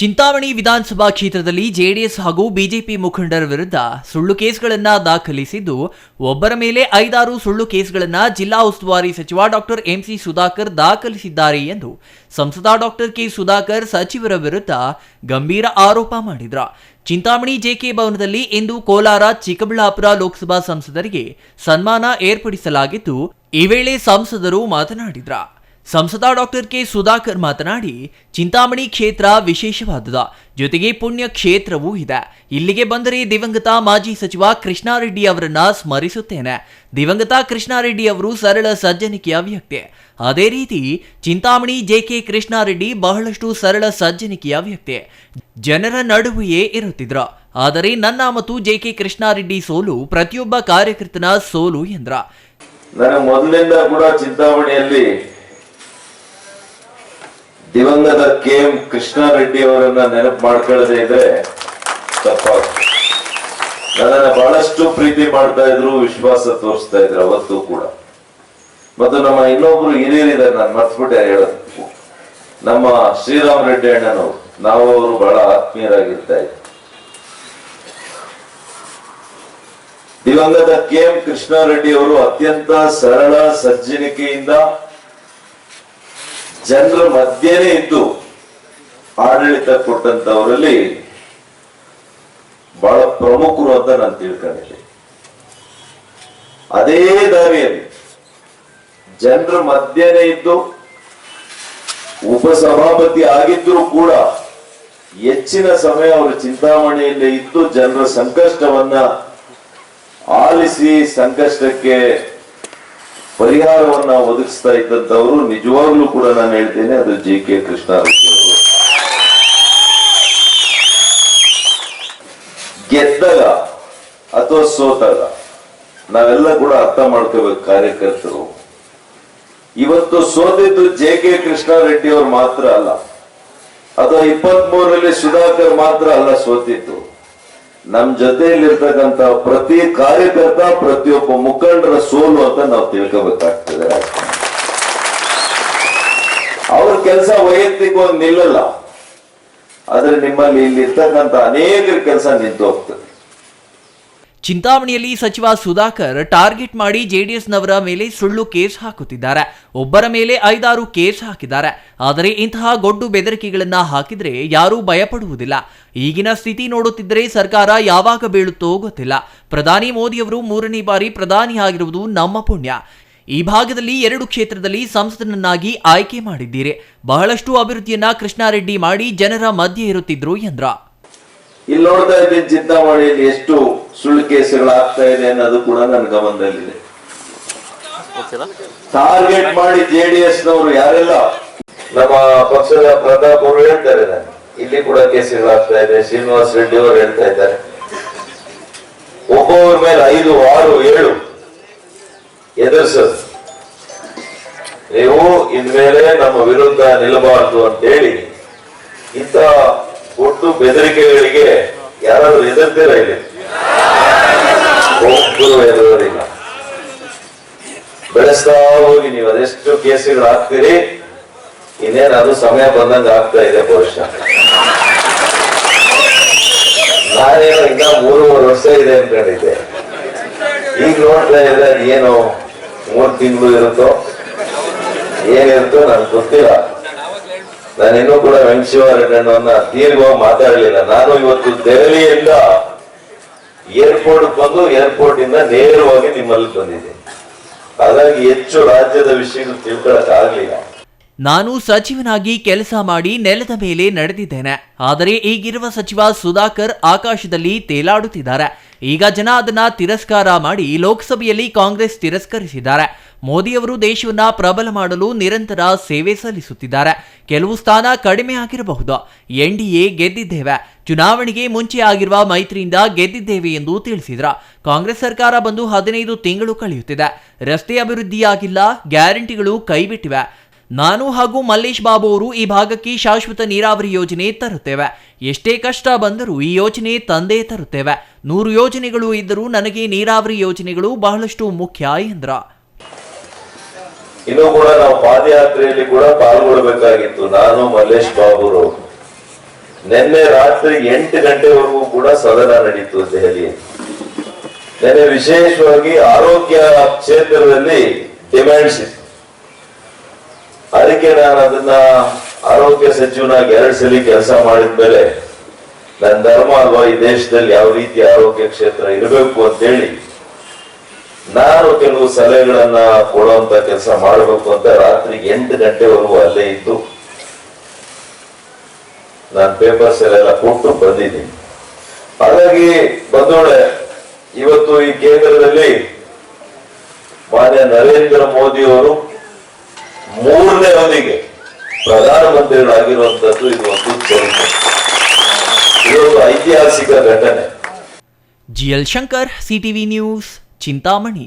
ಚಿಂತಾಮಣಿ ವಿಧಾನಸಭಾ ಕ್ಷೇತ್ರದಲ್ಲಿ ಜೆಡಿಎಸ್ ಹಾಗೂ ಬಿಜೆಪಿ ಮುಖಂಡರ ವಿರುದ್ಧ ಸುಳ್ಳು ಕೇಸ್ಗಳನ್ನ ದಾಖಲಿಸಿದ್ದು, ಒಬ್ಬರ ಮೇಲೆ ಐದಾರು ಸುಳ್ಳು ಕೇಸ್ಗಳನ್ನ ಜಿಲ್ಲಾ ಉಸ್ತುವಾರಿ ಸಚಿವ ಡಾಕ್ಟರ್ ಎಂಸಿ ಸುಧಾಕರ್ ದಾಖಲಿಸಿದ್ದಾರೆ ಎಂದು ಸಂಸದ ಡಾಕ್ಟರ್ ಕೆ ಸುಧಾಕರ್ ಸಚಿವರ ವಿರುದ್ಧ ಗಂಭೀರ ಆರೋಪ ಮಾಡಿದ್ರ. ಚಿಂತಾಮಣಿ ಜೆಕೆ ಭವನದಲ್ಲಿ ಇಂದು ಕೋಲಾರ ಚಿಕ್ಕಬಳ್ಳಾಪುರ ಲೋಕಸಭಾ ಸಂಸದರಿಗೆ ಸನ್ಮಾನ ಏರ್ಪಡಿಸಲಾಗಿದ್ದು, ಈ ವೇಳೆ ಸಂಸದರು ಮಾತನಾಡಿದ್ರ. ಸಂಸದ ಡಾಕ್ಟರ್ ಕೆ ಸುಧಾಕರ್ ಮಾತನಾಡಿ, ಚಿಂತಾಮಣಿ ಕ್ಷೇತ್ರ ವಿಶೇಷವಾದದ. ಜೊತೆಗೆ ಪುಣ್ಯ ಕ್ಷೇತ್ರವೂ ಇದೆ. ಇಲ್ಲಿಗೆ ಬಂದರೆ ದಿವಂಗತ ಮಾಜಿ ಸಚಿವ ಕೃಷ್ಣಾರೆಡ್ಡಿ ಅವರನ್ನ ಸ್ಮರಿಸುತ್ತೇನೆ. ದಿವಂಗತ ಕೃಷ್ಣಾರೆಡ್ಡಿ ಅವರು ಸರಳ ಸಜ್ಜನಿಕೆಯ ವ್ಯಕ್ತಿ. ಅದೇ ರೀತಿ, ಚಿಂತಾಮಣಿ ಜೆಕೆ ಕೃಷ್ಣಾರೆಡ್ಡಿ ಬಹಳಷ್ಟು ಸರಳ ಸಜ್ಜನಿಕೆಯ ವ್ಯಕ್ತಿ. ಜನರ ನಡುವೆಯೇ ಇರುತ್ತಿದ್ರ. ಆದರೆ ನನ್ನ ಮತ್ತು ಜೆಕೆ ಕೃಷ್ಣಾರೆಡ್ಡಿ ಸೋಲು ಪ್ರತಿಯೊಬ್ಬ ಕಾರ್ಯಕರ್ತನ ಸೋಲು ಎಂದ್ರ ನನಗೆ ಮೊದಲಿಂದ ಕೂಡ ಚಿಂತಾಮಣಿಯಲ್ಲಿ ದಿವಂಗತ ಕೆ ಎಂ ಕೃಷ್ಣಾರೆಡ್ಡಿ ಅವರನ್ನ ನೆನಪು ಮಾಡ್ಕೊಳ್ಳದೆ ಇದ್ರೆ ತಪ್ಪಾಗುತ್ತೆ ನನ್ನ ಬಹಳಷ್ಟು ಪ್ರೀತಿ ಮಾಡ್ತಾ ಇದ್ರು, ವಿಶ್ವಾಸ ತೋರಿಸ್ತಾ ಇದ್ರು ಅವತ್ತು ಕೂಡ. ಮತ್ತು ನಮ್ಮ ಇನ್ನೊಬ್ರು ಹಿರಿಯರಿದ್ದಾರೆ, ನಾನು ಮರ್ತ್ಬಿಟ್ಟೆ ಹೇಳೋದು. ನಮ್ಮ ಶ್ರೀರಾಮ್ ರೆಡ್ಡಿ ಅಣ್ಣನವರು. ನಾವು ಅವರು ಬಹಳ ಆತ್ಮೀಯರಾಗಿರ್ತಾ ಇದ್ರು ದಿವಂಗತ ಕೆ ಎಂ ಕೃಷ್ಣಾರೆಡ್ಡಿ ಅವರು ಅತ್ಯಂತ ಸರಳ, ಸಜ್ಜನಿಕೆಯಿಂದ ಜನರ ಮಧ್ಯನೇ ಇದ್ದು ಆಡಳಿತ ಕೊಟ್ಟಂತವರಲ್ಲಿ ಬಹಳ ಪ್ರಮುಖರು ಅಂತ ನಾನು ತಿಳ್ಕೊಂಡಿದ್ದೆ. ಅದೇ ದಾರಿಯಲ್ಲಿ ಜನರ ಮಧ್ಯನೇ ಇದ್ದು ಉಪಸಭಾಪತಿ ಆಗಿದ್ರು ಕೂಡ ಹೆಚ್ಚಿನ ಸಮಯ ಅವರು ಚಿಂತಾಮಣಿಯಲ್ಲಿ ಇದ್ದು ಜನರ ಸಂಕಷ್ಟವನ್ನ ಆಲಿಸಿ ಸಂಕಷ್ಟಕ್ಕೆ ಪರಿಹಾರವನ್ನ ಒದಗಿಸ್ತಾ ಇದ್ದಂತವರು ನಿಜವಾಗ್ಲೂ ಕೂಡ ನಾನು ಹೇಳ್ತೇನೆ, ಅದು ಜಿ ಕೆ ಕೃಷ್ಣಾರೆಡ್ಡಿ ಅವರು. ಗೆದ್ದಾಗ ಅಥವಾ ಸೋತಾಗ, ನಾವೆಲ್ಲ ಕೂಡ ಅರ್ಥ ಮಾಡ್ಕೋಬೇಕು ಕಾರ್ಯಕರ್ತರು. ಇವತ್ತು ಸೋತಿದ್ದು ಜೆ ಕೆ ಕೃಷ್ಣಾರೆಡ್ಡಿ ಅವರು ಮಾತ್ರ ಅಲ್ಲ, ಅಥವಾ ಇಪ್ಪತ್ತ್ ಮೂರರಲ್ಲಿ ಸುಧಾಕರ್ ಮಾತ್ರ ಅಲ್ಲ ಸೋತಿದ್ದು. ನಮ್ ಜೊತೆಯಲ್ಲಿರ್ತಕ್ಕಂತ ಪ್ರತಿ ಕಾರ್ಯಕರ್ತ, ಪ್ರತಿಯೊಬ್ಬ ಮುಖಂಡರ ಸೋಲು ಅಂತ ನಾವು ತಿಳ್ಕೋಬೇಕಾಗ್ತದೆ. ಅವ್ರ ಕೆಲಸ ವೈಯಕ್ತಿಕವಾಗಿ ನಿಲ್ಲಲ್ಲ. ಆದ್ರೆ ನಿಮ್ಮಲ್ಲಿ ಇಲ್ಲಿ ಇರ್ತಕ್ಕಂತ ಅನೇಕರ ಕೆಲಸ ನಿಂತು ಹೋಗ್ತದೆ ಚಿಂತಾಮಣಿಯಲ್ಲಿ ಸಚಿವ ಸುಧಾಕರ್ ಟಾರ್ಗೆಟ್ ಮಾಡಿ ಜೆಡಿಎಸ್ನವರ ಮೇಲೆ ಸುಳ್ಳು ಕೇಸ್ ಹಾಕುತ್ತಿದ್ದಾರೆ. ಒಬ್ಬರ ಮೇಲೆ ಐದಾರು ಕೇಸ್ ಹಾಕಿದ್ದಾರೆ. ಆದರೆ ಇಂತಹ ಗೊಡ್ಡು ಬೆದರಿಕೆಗಳನ್ನ ಹಾಕಿದ್ರೆ ಯಾರೂ ಭಯಪಡುವುದಿಲ್ಲ. ಈಗಿನ ಸ್ಥಿತಿ ನೋಡುತ್ತಿದ್ದರೆ ಸರ್ಕಾರ ಯಾವಾಗ ಬೀಳುತ್ತೋ ಗೊತ್ತಿಲ್ಲ. ಪ್ರಧಾನಿ ಮೋದಿಯವರು ಮೂರನೇ ಬಾರಿ ಪ್ರಧಾನಿ ಆಗಿರುವುದು ನಮ್ಮ ಪುಣ್ಯ. ಈ ಭಾಗದಲ್ಲಿ ಎರಡು ಕ್ಷೇತ್ರದಲ್ಲಿ ಸಂಸದನನ್ನಾಗಿ ಆಯ್ಕೆ ಮಾಡಿದ್ದೀರಿ. ಬಹಳಷ್ಟು ಅಭಿವೃದ್ಧಿಯನ್ನ ಕೃಷ್ಣಾರೆಡ್ಡಿ ಮಾಡಿ ಜನರ ಮಧ್ಯೆ ಇರುತ್ತಿದ್ರು ಎಂದ್ರ ಇಲ್ಲಿ ನೋಡ್ತಾ ಇದ್ದೀನಿ ಚಿಂತಾಮಣಿಯಲ್ಲಿ ಎಷ್ಟು ಸುಳ್ಳು ಕೇಸುಗಳು ಆಗ್ತಾ ಇದೆ ಅನ್ನೋದು ಕೂಡ ನನ್ನ ಗಮನದಲ್ಲಿದೆ. ಟಾರ್ಗೆಟ್ ಮಾಡಿ ಜೆಡಿಎಸ್ ನವರು ಯಾರೆಲ್ಲ? ನಮ್ಮ ಪಕ್ಷದ ಪ್ರತಾಪ್ ಅವರು ಹೇಳ್ತಾರೆ ಇಲ್ಲಿ ಕೂಡ ಕೇಸುಗಳಾಗ್ತಾ ಇದೆ. ಶ್ರೀನಿವಾಸ್ ರೆಡ್ಡಿ ಅವರು ಹೇಳ್ತಾ ಇದ್ದಾರೆ. ಒಬ್ಬೊಬ್ಬರ ಮೇಲೆ ಐದು ಆರು ಏಳು ಎದುರಿಸೋದು. ನೀವು ಇನ್ಮೇಲೆ ನಮ್ಮ ವಿರುದ್ಧ ನಿಲ್ಲಬಾರದು ಅಂತೇಳಿ ಇಂಥ ಒಟ್ಟು ಬೆದರಿಕೆಗಳಿಗೆ ಯಾರಾದ್ರೂ ಹೆದರ್ತೀರ ಇಲ್ಲಿ ಒಬ್ಬರು ಎದುರೋದಿಲ್ಲ ಬೆಳೆಸ್ತಾ ಹೋಗಿ ನೀವು ಅದೆಷ್ಟು ಕೇಸುಗಳು ಹಾಕ್ತೀರಿ? ಇನ್ನೇನು ಅದು ಸಮಯ ಬಂದಂಗ ಆಗ್ತಾ ಇದೆ ಬಹುಶಃ. ನಾನೇನು ಮೂರುವರೆ ವರ್ಷ ಇದೆ ಅನ್ಕೊಂಡಿದ್ದೆ ಈಗ ನೋಡ್ತಾ ಇದ್ರೆ ಏನು ಮೂರ್ ತಿಂಗಳು ಇರುತ್ತೋ, ಏನಿರುತ್ತೋ ನನ್ಗೆ ಗೊತ್ತಿಲ್ಲ. ನಾನು ಕೂಡ ವೆಂಕಟೇಶ್ವರಣ್ಣನ ದೀರ್ಘವಾಗಿ ಮಾತಾಡಲಿಲ್ಲ. ನಾನು ಇವತ್ತು ದೆಹಲಿಯಿಂದ ಏರ್ಪೋರ್ಟ್ ಬಂದು ಏರ್ಪೋರ್ಟ್ ಇಂದ ನೇರವಾಗಿ ನಿಮ್ಮಲ್ಲಿ ಬಂದಿದೆ ಹಾಗಾಗಿ ಹೆಚ್ಚು ರಾಜ್ಯದ ವಿಷಯಗಳು ತಿಳ್ಕೊಳಕ್ ಆಗ್ಲಿಲ್ಲ ನಾನು ಸಚಿವನಾಗಿ ಕೆಲಸ ಮಾಡಿ ನೆಲದ ಮೇಲೆ ನಡೆದಿದ್ದೇನೆ. ಆದರೆ ಈಗಿರುವ ಸಚಿವ ಸುಧಾಕರ್ ಆಕಾಶದಲ್ಲಿ ತೇಲಾಡುತ್ತಿದ್ದಾರೆ. ಈಗ ಜನ ಅದನ್ನ ತಿರಸ್ಕಾರ ಮಾಡಿ ಲೋಕಸಭೆಯಲ್ಲಿ ಕಾಂಗ್ರೆಸ್ ತಿರಸ್ಕರಿಸಿದ್ದಾರೆ. ಮೋದಿಯವರು ದೇಶವನ್ನ ಪ್ರಬಲ ಮಾಡಲು ನಿರಂತರ ಸೇವೆ ಸಲ್ಲಿಸುತ್ತಿದ್ದಾರೆ. ಕೆಲವು ಸ್ಥಾನ ಕಡಿಮೆ ಆಗಿರಬಹುದು. ಎನ್ಡಿಎ ಗೆದ್ದಿದ್ದೇವೆ. ಚುನಾವಣೆಗೆ ಮುಂಚೆ ಆಗಿರುವ ಮೈತ್ರಿಯಿಂದ ಗೆದ್ದಿದ್ದೇವೆ ಎಂದು ತಿಳಿಸಿದ್ರ. ಕಾಂಗ್ರೆಸ್ ಸರ್ಕಾರ ಬಂದು ಹದಿನೈದು ತಿಂಗಳು ಕಳೆಯುತ್ತಿದೆ. ರಸ್ತೆ ಅಭಿವೃದ್ಧಿಯಾಗಿಲ್ಲ, ಗ್ಯಾರಂಟಿಗಳು ಕೈಬಿಟ್ಟಿವೆ. ನಾನು ಹಾಗೂ ಮಲ್ಲೇಶ್ ಬಾಬು ಅವರು ಈ ಭಾಗಕ್ಕೆ ಶಾಶ್ವತ ನೀರಾವರಿ ಯೋಜನೆ ತರುತ್ತೇವೆ. ಎಷ್ಟೇ ಕಷ್ಟ ಬಂದರೂ ಈ ಯೋಜನೆ ತಂದೇ ತರುತ್ತೇವೆ. ನೂರು ಯೋಜನೆಗಳು ಇದ್ದರೂ ನನಗೆ ನೀರಾವರಿ ಯೋಜನೆಗಳು ಬಹಳಷ್ಟು ಮುಖ್ಯ ಎಂದ್ರ. ಇನ್ನು ಕೂಡ ನಾವು ಪಾದಯಾತ್ರೆಯಲ್ಲಿ ಕೂಡ ಪಾಲ್ಗೊಳ್ಬೇಕಾಗಿತ್ತು. ನಾನು ಮಲ್ಲೇಶ್ ಬಾಬುರು. ನಿನ್ನೆ ರಾತ್ರಿ ಎಂಟು ಗಂಟೆವರೆಗೂ ಕೂಡ ಸದನ ನಡೀತು ದೆಹಲಿ. ನಿನ್ನೆ ವಿಶೇಷವಾಗಿ ಆರೋಗ್ಯ ಕ್ಷೇತ್ರದಲ್ಲಿ ಡಿಮ್ಯಾಂಡ್ಸ್ ಇತ್ತು. ಅದಕ್ಕೆ ನಾನು ಅದನ್ನ ಆರೋಗ್ಯ ಸಚಿವನಾಗಿ ಎರಡು ಸಲ ಕೆಲಸ ಮಾಡಿದ್ಮೇಲೆ ನನ್ನ ಧರ್ಮ ಅಲ್ವಾ ಈ ದೇಶದಲ್ಲಿ ಯಾವ ರೀತಿ ಆರೋಗ್ಯ ಕ್ಷೇತ್ರ ಇರಬೇಕು ಅಂತೇಳಿ ನಾನು ಕೆಲವು ಸಲಹೆಗಳನ್ನ ಕೊಡುವಂತ ಕೆಲಸ ಮಾಡಬೇಕು ಅಂತ ರಾತ್ರಿ ಎಂಟು ಗಂಟೆವರೆಗೂ ಅಲ್ಲೇ ಇದ್ದು, ನಾನು ಪೇಪರ್ಸ್ ಎಲ್ಲ ಕೊಟ್ಟು ಬಂದಿದ್ದೀನಿ. ಹಾಗಾಗಿ ಬಂದೋಳೆ, ಇವತ್ತು ಈ ಕೇಂದ್ರದಲ್ಲಿ ಮಾನ್ಯ ನರೇಂದ್ರ ಮೋದಿ ಅವರು ಮೂರನೇ ಅವಧಿಗೆ ಪ್ರಧಾನಮಂತ್ರಿಗಳಾಗಿರುವಂತದ್ದು ಇದು ಒಂದು ಇದೊಂದು ಐತಿಹಾಸಿಕ ಘಟನೆ. GL Shankar, CTV news. Chintamani.